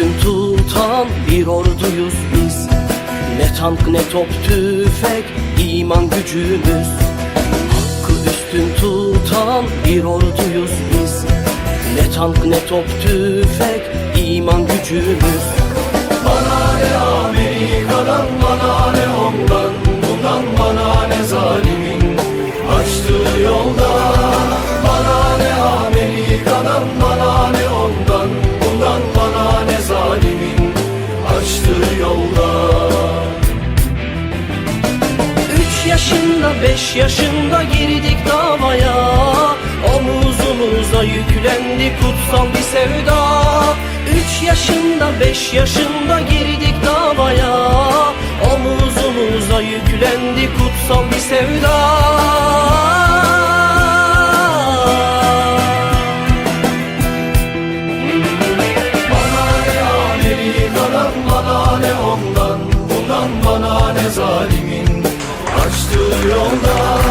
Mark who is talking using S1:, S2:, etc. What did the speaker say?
S1: tutan bir orduyuz biz. Ne tank ne top tüfek iman gücümüz. Hakkı üstün tutan bir orduyuz biz. Ne tank ne top tüfek iman gücümüz yaşında beş yaşında girdik davaya. Omuzumuza yüklendi kutsal bir sevda. Üç yaşında beş yaşında girdik davaya. Omuzumuza yüklendi kutsal bir sevda. Bana ne alemi bana ne onda açtı yolda.